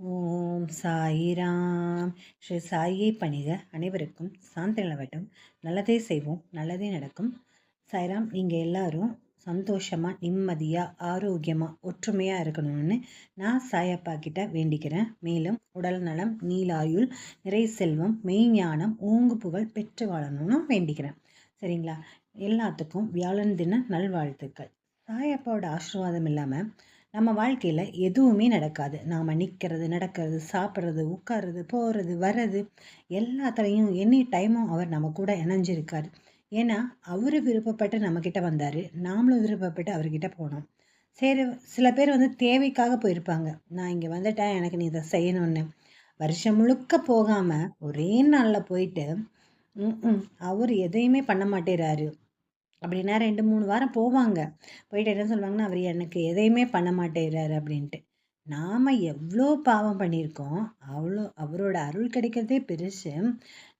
ஓம் சாயிராம். ஸ்ரீ சாயை பணிக அனைவருக்கும் சாந்தி நிலவட்டும் நல்லதே செய்வோம் நல்லதே நடக்கும். சாய்ராம் நீங்கள் எல்லாரும் சந்தோஷமாக நிம்மதியாக ஆரோக்கியமாக ஒற்றுமையாக இருக்கணும்னு நான் சாயப்பா கிட்ட வேண்டிக்கிறேன். மேலும் உடல் நலம் நீலாயுள் நிறை செல்வம் மெய்ஞானம் ஓங்கு புகழ் பெற்று வாழணும்னு வேண்டிக்கிறேன். சரிங்களா? எல்லாத்துக்கும் வியாழன் தின நல்வாழ்த்துக்கள். சாயப்பாவோட ஆசீர்வாதம் இல்லாமல் நம்ம வாழ்க்கையில் எதுவுமே நடக்காது. நாம் நிற்கிறது நடக்கிறது சாப்பிட்றது உட்கார்றது போகிறது வர்றது எல்லாத்துலேயும் எனி டைமும் அவர் நம்ம கூட இணைஞ்சிருக்கார். ஏன்னா அவர் விருப்பப்பட்டு நம்மக்கிட்ட வந்தார். நாமளும் விருப்பப்பட்டு அவர்கிட்ட போனோம். சரி சில பேர் வந்து தேவைக்காக போயிருப்பாங்க. நான் இங்கே வந்துட்டேன் எனக்கு நீ இதை செய்யணும்னு. வருஷம் முழுக்க போகாமல் ஒரே நாளில் போயிட்டு அவர் எதையுமே பண்ண மாட்டேறாரு. அப்படின்னா ரெண்டு மூணு வாரம் போவாங்க. போயிட்டு என்ன சொல்லுவாங்கன்னா அவர் எனக்கு எதையுமே பண்ண மாட்டேறாரு அப்படின்ட்டு. நாம் எவ்வளோ பாவம் பண்ணியிருக்கோம் அவ்வளோ அவரோட அருள் கிடைக்கிறதே பெருசு.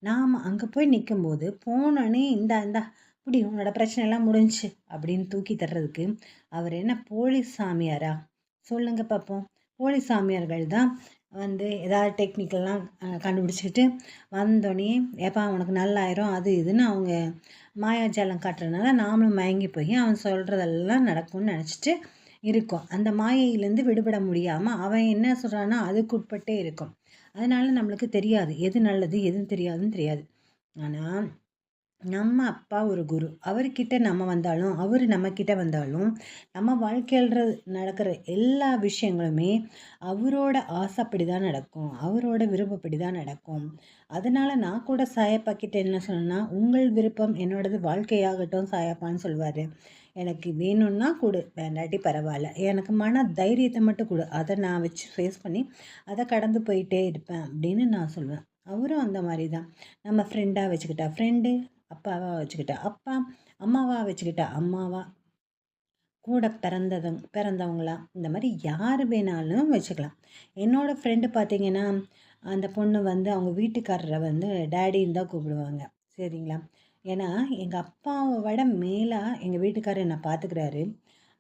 நாம் அங்கே போய் நிற்கும்போது போனோடனே இந்தா இந்தா இப்படி உன்னோட பிரச்சனைலாம் முடிஞ்சு அப்படின்னு தூக்கி தர்றதுக்கு அவர் என்ன போலீஸ் சாமியாரா? சொல்லுங்க பார்ப்போம் போலீஸ் சாமியார்கள் தான் வந்து ஏதாவது டெக்னிக்கெல்லாம் கண்டுபிடிச்சிட்டு வந்தோடனே ஏப்பா உனக்கு நல்லாயிரும் அது இதுன்னு அவங்க மாயாஜாலம் காட்டுறதுனால நாமளும் மயங்கி போய் அவன் சொல்கிறதெல்லாம் நடக்கும்னு நினச்சிட்டு இருக்கோம். அந்த மாயையிலேருந்து விடுபட முடியாமல் அவன் என்ன சொல்கிறான்னா அதுக்கு உட்பட்டே இருக்கும். அதனால் நம்மளுக்கு தெரியாது. எது நல்லது எதுவும் தெரியாதுன்னு தெரியாது. ஆனால் நம்ம அப்பா ஒரு குரு. அவர்கிட்ட நம்ம வந்தாலும் அவர் நம்மக்கிட்ட வந்தாலும் நம்ம வாழ்க்கையில் நடக்கிற எல்லா விஷயங்களுமே அவரோட ஆசைப்படி தான் நடக்கும். அவரோட விருப்பப்படி தான் நடக்கும். அதனால் நான் கூட சாயப்பா கிட்ட என்ன சொன்னேன்னா உங்கள் விருப்பம் என்னோடது வாழ்க்கையாகட்டும் சாயப்பான்னு சொல்லுவார் எனக்கு வேணும்னா கொடு வேண்டாட்டி பரவாயில்ல. எனக்கு மன தைரியத்தை மட்டும் கொடு. அதை நான் வச்சு ஃபேஸ் பண்ணி அதை கடந்து போயிட்டே இருப்பேன் அப்படின்னு நான் சொல்லுவேன் அவரும் அந்த மாதிரி தான் நம்ம ஃப்ரெண்டாக வச்சுக்கிட்டா ஃப்ரெண்டு அப்பாவா வச்சுக்கிட்டா. அப்பா அம்மாவா வச்சுக்கிட்டா. அம்மாவா. கூட பிறந்ததும் பிறந்தவங்களா. இந்த மாதிரி யார் வேணாலும் வச்சுக்கலாம். என்னோடய ஃப்ரெண்டு பார்த்தீங்கன்னா அந்த பொண்ணு வந்து அவங்க வீட்டுக்காரரை வந்து டேடின்னு தான் கூப்பிடுவாங்க. சரிங்களா? ஏன்னா எங்கள் அப்பாவை விட மேலாக எங்கள் வீட்டுக்காரர் என்னை பார்த்துக்கிறாரு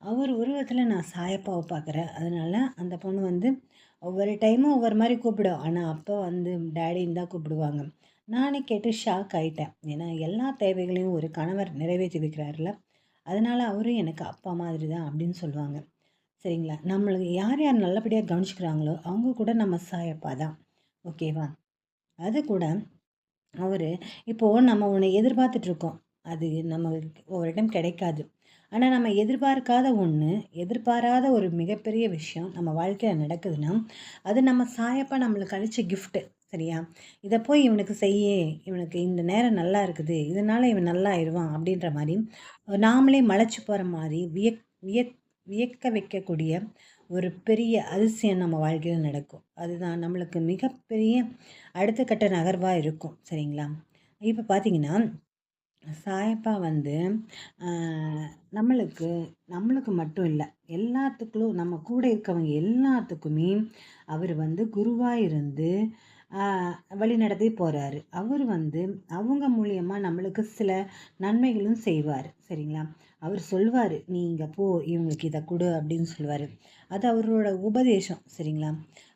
அவர் உருவத்தில் நான் சாயப்பாவை பார்க்குறேன் அதனால் அந்த பொண்ணு வந்து ஒவ்வொரு டைமும் ஒவ்வொரு மாதிரி கூப்பிடும். ஆனால் அப்பா வந்து டேடின்னு தான் கூப்பிடுவாங்க. நானே கேட்டு ஷாக் ஆகிட்டேன் ஏன்னா எல்லா தேவைகளையும் ஒரு கணவர் நிறைவேற்றி வைக்கிறாருல அதனால் அவரும் எனக்கு அப்பா மாதிரி தான் அப்படின்னு சொல்லுவாங்க. சரிங்களா? நம்மளுக்கு யார் யார் நல்லபடியாக கவனிச்சுக்கிறாங்களோ அவங்க கூட நம்ம சாயப்பா தான். ஓகேவா அது கூட அவர் இப்போது நம்ம உன்னை எதிர்பார்த்துட்ருக்கோம் அது நம்ம ஒவ்வொரு டைம் கிடைக்காது. ஆனால் நம்ம எதிர்பார்க்காத ஒன்று எதிர்பாராத ஒரு மிகப்பெரிய விஷயம் நம்ம வாழ்க்கையில் நடக்குதுன்னா அது நம்ம சாயப்பா நம்மளுக்கு அழிச்ச கிஃப்ட்டு சரியா? இதை போய் இவனுக்கு செய்ய. இவனுக்கு இந்த நேரம் நல்லா இருக்குது. இதனால் இவன் நல்லா ஆயிடுவான் அப்படின்ற மாதிரி நாமளே மலைச்சு போகிற மாதிரி வியக் வியக் வியக்க வைக்கக்கூடிய ஒரு பெரிய அதிசயம் நம்ம வாழ்க்கையில் நடக்கும். அதுதான் நம்மளுக்கு மிகப்பெரிய அடுத்த கட்ட நகர்வாக இருக்கும். சரிங்களா? இப்போ பார்த்தீங்கன்னா சாயப்பா வந்து நம்மளுக்கு நம்மளுக்கு மட்டும் இல்லை எல்லாத்துக்குள்ளும் நம்ம கூட இருக்கவங்க எல்லாத்துக்குமே அவர் வந்து குருவாக இருந்து வழிநடத்தி போகிறாரு அவர் வந்து அவங்க மூலியமாக நம்மளுக்கு சில நன்மைகளும் செய்வார். சரிங்களா? அவர் சொல்வார் நீ இங்கே போ இவங்களுக்கு இதை கொடு அப்படின்னு சொல்லுவார் அது அவரோட உபதேசம். சரிங்களா?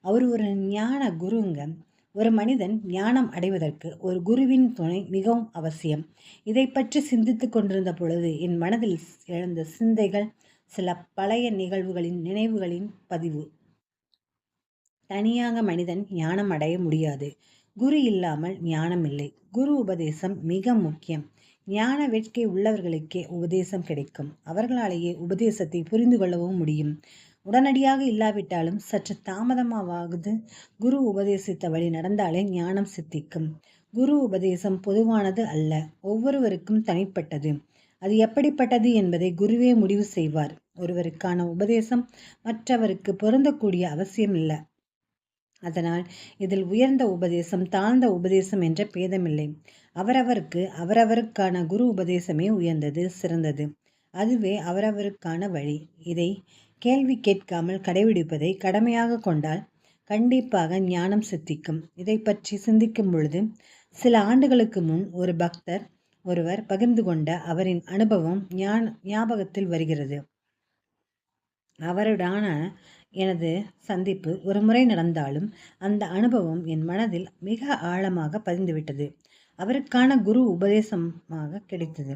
அவர் ஒரு ஞான குருங்க. ஒரு மனிதன் ஞானம் அடைவதற்கு ஒரு குருவின் துணை மிகவும் அவசியம். இதை பற்றி சிந்தித்து கொண்டிருந்த பொழுது என் மனதில் எழுந்த சிந்தைகள் சில பழைய நிகழ்வுகளின் நினைவுகளின் பதிவு. தனியாக மனிதன் ஞானம் அடைய முடியாது. குரு இல்லாமல் ஞானம் இல்லை. குரு உபதேசம் மிக முக்கியம். ஞான வேட்கை உள்ளவர்களுக்கே உபதேசம் கிடைக்கும். அவர்களாலேயே உபதேசத்தை புரிந்து கொள்ளவும் முடியும். உடனடியாக இல்லாவிட்டாலும் சற்று தாமதமாவது குரு உபதேசித்த வழி நடந்தாலே ஞானம் சித்திக்கும். குரு உபதேசம் பொதுவானது அல்ல ஒவ்வொருவருக்கும் தனிப்பட்டது. அது எப்படிப்பட்டது என்பதை குருவே முடிவு செய்வார். ஒருவருக்கான உபதேசம் மற்றவருக்கு பொருந்தக்கூடிய அவசியம் இல்லை. அதனால் இதில் உயர்ந்த உபதேசம் தாழ்ந்த உபதேசம் என்ற பேதமில்லை. அவரவருக்கு அவரவருக்கான குரு உபதேசமே உயர்ந்தது சிறந்தது. அதுவே அவரவருக்கான வழி. இதை கேள்வி கேட்காமல் கடைபிடிப்பதை கடமையாக கொண்டால் கண்டிப்பாக ஞானம் சித்திக்கும். இதை பற்றி சிந்திக்கும் பொழுது சில ஆண்டுகளுக்கு முன் ஒரு பக்தர் ஒருவர் பகிர்ந்து கொண்ட அவரின் அனுபவம் ஞான ஞாபகத்தில் வருகிறது. அவருடான எனது சந்திப்பு ஒரு முறை நடந்தாலும் அந்த அனுபவம் என் மனதில் மிக ஆழமாக பதிந்துவிட்டது. அவருக்கான குரு உபதேசமாக கிடைத்தது.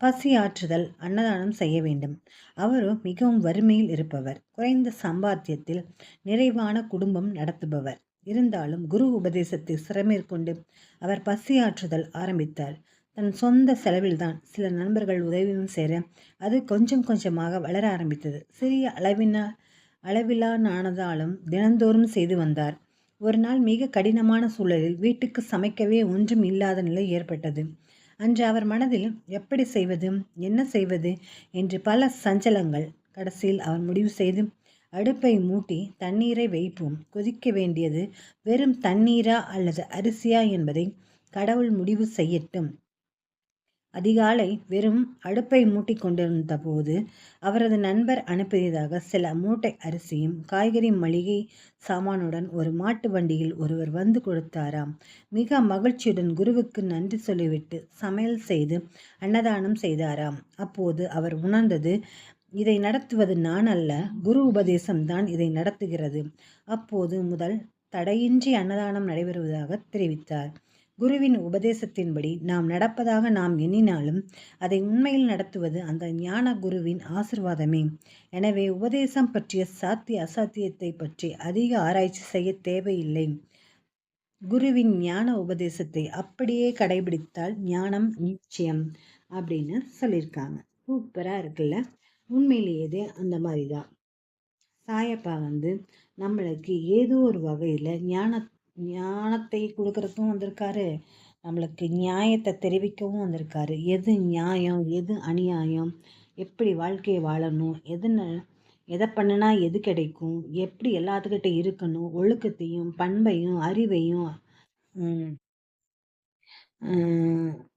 பசி ஆற்றுதல் அன்னதானம் செய்ய வேண்டும். அவரோ மிகவும் வறுமையில் இருப்பவர். குறைந்த சம்பாத்தியத்தில் நிறைவான குடும்பம் நடத்துபவர். இருந்தாலும் குரு உபதேசத்தை சிறமேற்கொண்டு அவர் பசி ஆற்றுதல் ஆரம்பித்தார். தன் சொந்த செலவில்தான் சில நண்பர்கள் உதவியும் சேர அது கொஞ்சம் கொஞ்சமாக வளர ஆரம்பித்தது. சிறிய அளவினா அளவிலானானதாலும் தினந்தோறும் செய்து வந்தார். ஒரு நாள் மிக கடினமான சூழலில் வீட்டுக்கு சமைக்கவே ஒன்றும் இல்லாத நிலை ஏற்பட்டது. அன்று அவர் மனதில் எப்படி செய்வது? என்ன செய்வது? என்று பல சஞ்சலங்கள் கடைசியில் அவர் முடிவு செய்து அடுப்பை மூட்டி தண்ணீரை வைப்போம். கொதிக்க வேண்டியது வெறும் தண்ணீரா அல்லது அரிசியா என்பதை கடவுள் முடிவு செய்யட்டும். அதிகாலை வெறும் அடுப்பை மூட்டிக் கொண்டிருந்த போது அவரது நண்பர் அனுப்பியதாக சில மூட்டை அரிசியும் காய்கறி மளிகை சாமானுடன் ஒரு மாட்டு வண்டியில் ஒருவர் வந்து கொடுத்தாராம். மிக மகிழ்ச்சியுடன் குருவுக்கு நன்றி சொல்லிவிட்டு சமையல் செய்து அன்னதானம் செய்தாராம். அப்போது அவர் உணர்ந்தது இதை நடத்துவது நான் அல்ல குரு உபதேசம்தான் இதை நடத்துகிறது. அப்போது முதல் தடையின்றி அன்னதானம் நடைபெறுவதாக தெரிவித்தார். குருவின் உபதேசத்தின்படி நாம் நடப்பதாக நாம் எண்ணினாலும் அதை உண்மையில் நடத்துவது அந்த ஞான குருவின் ஆசிர்வாதமே. எனவே உபதேசம் பற்றிய சாத்திய அசாத்தியத்தை பற்றி அதிக ஆராய்ச்சி செய்ய தேவையில்லை. குருவின் ஞான உபதேசத்தை அப்படியே கடைபிடித்தால் ஞானம் நிச்சயம் அப்படின்னு சொல்லியிருக்காங்க. சூப்பராக இருக்குல்ல? உண்மையிலேயே அந்த மாதிரி தான் சாயப்பா வந்து நம்மளுக்கு ஏதோ ஒரு வகையில் ஞான ஞானத்தை கொடுக்கறதுக்கும் வந்திருக்காரு. நம்மளுக்கு நியாயத்தை தெரிவிக்கவும் வந்திருக்காரு. எது நியாயம் எது அநியாயம் எப்படி வாழ்க்கையை வாழணும் எது எதை பண்ணுனா எது கிடைக்கும் எப்படி எல்லாத்துக்கிட்ட இருக்கணும் ஒழுக்கத்தையும் பண்பையும் அறிவையும்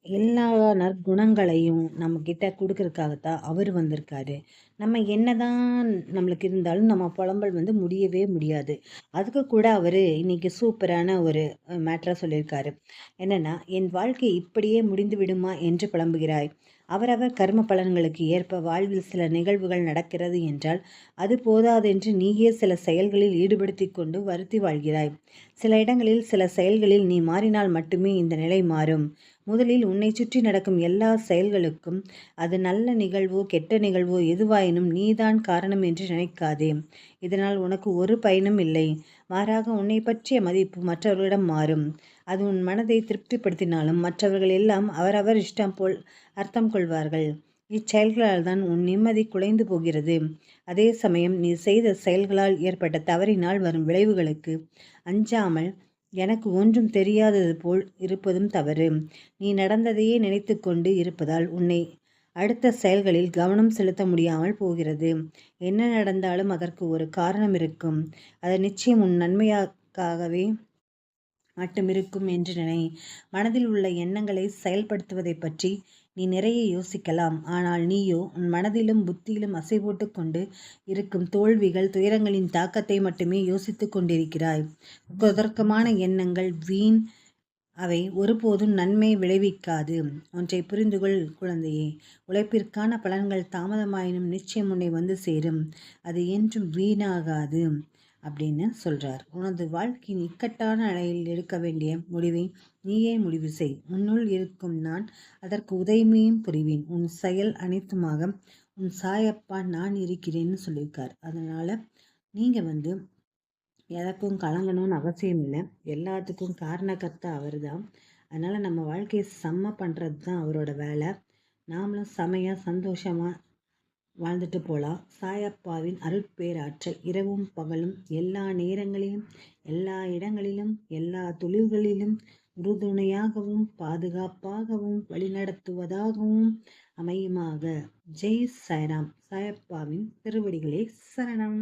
எல்லா நற்குணங்களையும் நம்மக்கிட்ட கொடுக்கறதுக்காகத்தான் அவர் வந்திருக்காரு. நம்ம என்னதான் நம்மளுக்கு இருந்தாலும் நம்ம புலம்பல் வந்து முடியவே முடியாது. அதுக்கு கூட அவர் இன்னைக்கு சூப்பரான ஒரு மேட்ரா சொல்லியிருக்காரு. என்னென்னா என் வாழ்க்கை இப்படியே முடிந்து விடுமா என்று புலம்புகிறாய். அவரவர் கர்ம பலன்களுக்கு ஏற்ப வாழ்வில் சில நிகழ்வுகள் நடக்கிறது என்றால் அது போதாதென்று நீயே சில செயல்களில் ஈடுபடுத்தி கொண்டு வருத்தி வாழ்கிறாய். சில இடங்களில் சில செயல்களில் நீ மாறினால் மட்டுமே இந்த நிலை மாறும். முதலில் உன்னை சுற்றி நடக்கும் எல்லா செயல்களுக்கும் அது நல்ல நிகழ்வோ கெட்ட நிகழ்வோ எதுவாயினும் நீதான் காரணம் என்று நினைக்காதே. இதனால் உனக்கு ஒரு பயனும் இல்லை. மாறாக உன்னை பற்றிய மதிப்பு மற்றவர்களிடம் மாறும். அது உன் மனதை திருப்திப்படுத்தினாலும் மற்றவர்கள் எல்லாம் அவரவர் இஷ்டம் போல் அர்த்தம் கொள்வார்கள். இச்செயல்களால் தான் உன் நிம்மதி குலைந்து போகிறது. அதே சமயம் நீ செய்த செயல்களால் ஏற்பட்ட தவறினால் வரும் விளைவுகளுக்கு அஞ்சாமல் எனக்கு ஒன்றும் தெரியாதது போல் இருப்பதும் தவறு. நீ நடந்ததையே நினைத்து கொண்டு இருப்பதால் உன்னை அடுத்த செயல்களில் கவனம் செலுத்த முடியாமல் போகிறது. என்ன நடந்தாலும் அதற்கு ஒரு காரணம் இருக்கும். அது நிச்சயம் உன் நன்மையாகவே மட்டுமிருக்கும் என்று நினை. மனதில் உள்ள எண்ணங்களை செயல்படுத்துவதை பற்றி நீ நிறைய யோசிக்கலாம். ஆனால் நீயோ உன் மனதிலும் புத்தியிலும் அசை போட்டு கொண்டு இருக்கும் தோல்விகள் துயரங்களின் தாக்கத்தை மட்டுமே யோசித்து கொண்டிருக்கிறாய். குதர்க்கமான எண்ணங்கள் வீண். அவை ஒருபோதும் நன்மை விளைவிக்காது. ஒன்றை புரிந்துகொள் குழந்தையே. உழைப்பிற்கான பலன்கள் தாமதமாயினும் நிச்சயம் உன்னை வந்து சேரும். அது என்றும் வீணாகாது. அப்படின்னு சொல்கிறார் உனது வாழ்க்கையின் இக்கட்டான அலையில் எடுக்க வேண்டிய முடிவை நீயே முடிவு செய். உன்னுள் இருக்கும் நான் அதற்கு உதவியும் புரிவேன். உன் செயல் அனைத்துமாக உன் சாயப்பா நான் இருக்கிறேன்னு சொல்லியிருக்கார். அதனால் நீங்கள் வந்து எதற்கும் கலங்கணும்னு அவசியம் இல்லை. எல்லாத்துக்கும் காரணக்கர்த்தா அவர் தான் அதனால் நம்ம வாழ்க்கையை செம்ம பண்ணுறது தான் அவரோட வேலை. நாமளும் செமையாக சந்தோஷமாக வாழ்ந்துட்டு போகலாம் சாயப்பாவின் அருட்பேராற்றல் இரவும் பகலும் எல்லா நேரங்களிலும் எல்லா இடங்களிலும் எல்லா தொழில்களிலும் உறுதுணையாகவும் பாதுகாப்பாகவும் வழிநடத்துவதாகவும் அமையுமாக. ஜெய் சாய்ராம். சாயப்பாவின் திருவடிகளே சரணம்.